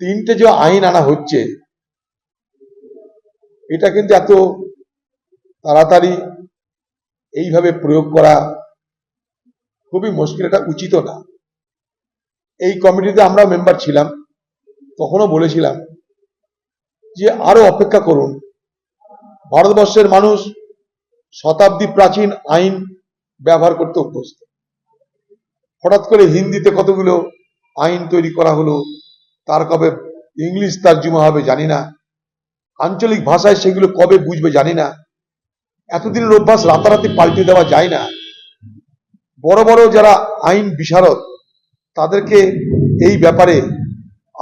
তিনটে যে আইন আনা হচ্ছে, এটা কিন্তু এত তাড়াতাড়ি এইভাবে প্রয়োগ করা খুবই মুশকিল, এটা উচিত না। এই কমিটিতে আমরা মেম্বার ছিলাম, তখনও বলেছিলাম যে আরও অপেক্ষা করুন। ভারতবর্ষের মানুষ শতাব্দী প্রাচীন আইন ব্যবহার করতে অভ্যস্ত। হঠাৎ করে হিন্দিতে কতগুলো আইন তৈরি করা হলো তার কবে ইংলিশ তার্জুমা হবে জানি না। আঞ্চলিক ভাষায় সেগুলো কবে বুঝবে জানি না। এতদিনের অভ্যাস রাতারাতি পাল্টে দেওয়া যায় না। বড় বড় যারা আইন বিশারদ, তাদেরকে এই ব্যাপারে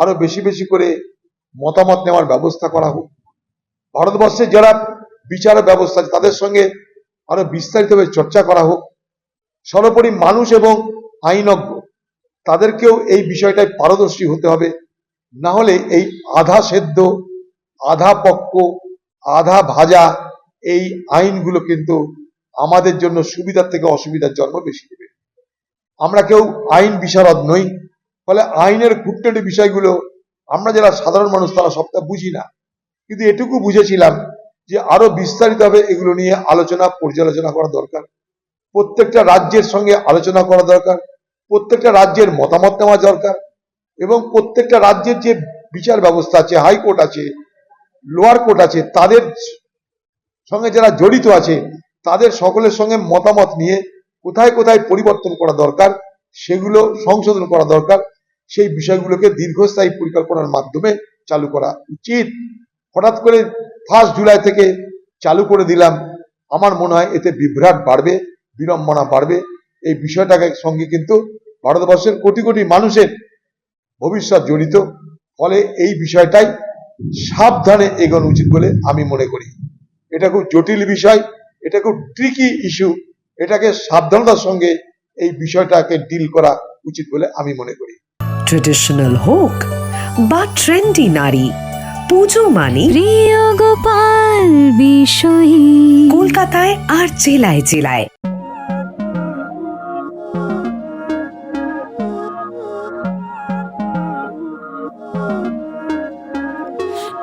আরও বেশি বেশি করে মতামত নেওয়ার ব্যবস্থা করা হোক। ভারতবর্ষের যারা বিচার ব্যবস্থা তাদের সঙ্গে আরও বিস্তারিতভাবে চর্চা করা হোক। সর্বোপরি মানুষ এবং আইনজ্ঞ, তাদেরকেও এই বিষয়টায় পারদর্শী হতে হবে। না হলে এই আধা সেদ্ধ, আধা পক্ক, আধা ভাজা এই আইনগুলো কিন্তু আমাদের জন্য সুবিধার থেকে অসুবিধার জন্ম বেশি দেবে। আমরা কেউ আইন বিশারদ নই, ফলে আইনের খুঁটনাটি বিষয়গুলো আমরা যারা সাধারণ মানুষ তারা সবটা বুঝি না। কিন্তু এটুকু বুঝেছিলাম যে আরও বিস্তারিতভাবে এগুলো নিয়ে আলোচনা, পর্যালোচনা করা দরকার। প্রত্যেকটা রাজ্যের সঙ্গে আলোচনা করা দরকার, প্রত্যেকটা রাজ্যের মতামত নেওয়া দরকার। এবং প্রত্যেকটা রাজ্যের যে বিচার ব্যবস্থা আছে হাইকোর্ট আছে, লোয়ার কোর্ট আছে, তাদের সঙ্গে যারা জড়িত আছে, তাদের সকলের সঙ্গে মতামত নিয়ে কোথায় কোথায় পরিবর্তন করা দরকার, সেগুলো সংশোধন করা দরকার, সেই বিষয়গুলোকে দীর্ঘস্থায়ী পরিকল্পনার মাধ্যমে চালু করা উচিত। হঠাৎ করে ফার্স্ট জুলাই থেকে চালু করে দিলাম, আমার মনে হয় এতে বিভ্রাট বাড়বে, বিড়ম্বনা বাড়বে। এই বিষয়টাকে সঙ্গে কিন্তু ভারতবর্ষের কোটি কোটি মানুষের ভবিষ্যৎ জড়িত। ফলে এই বিষয়টাই সাবধানে এগোনো উচিত বলে আমি মনে করি। এটা খুব জটিল বিষয় এটা খুব ট্রিকি ইস্যু এটাকে সাবধানতার সঙ্গে এই বিষয়টাকে ডিল করা উচিত বলে আমি মনে করি। ট্রেডিশনাল হোক বা ট্রেন্ডি নারী পুজো মানে প্রিয় গোপাল বিষয়ী। কলকাতায় আর জেলায় জেলায়।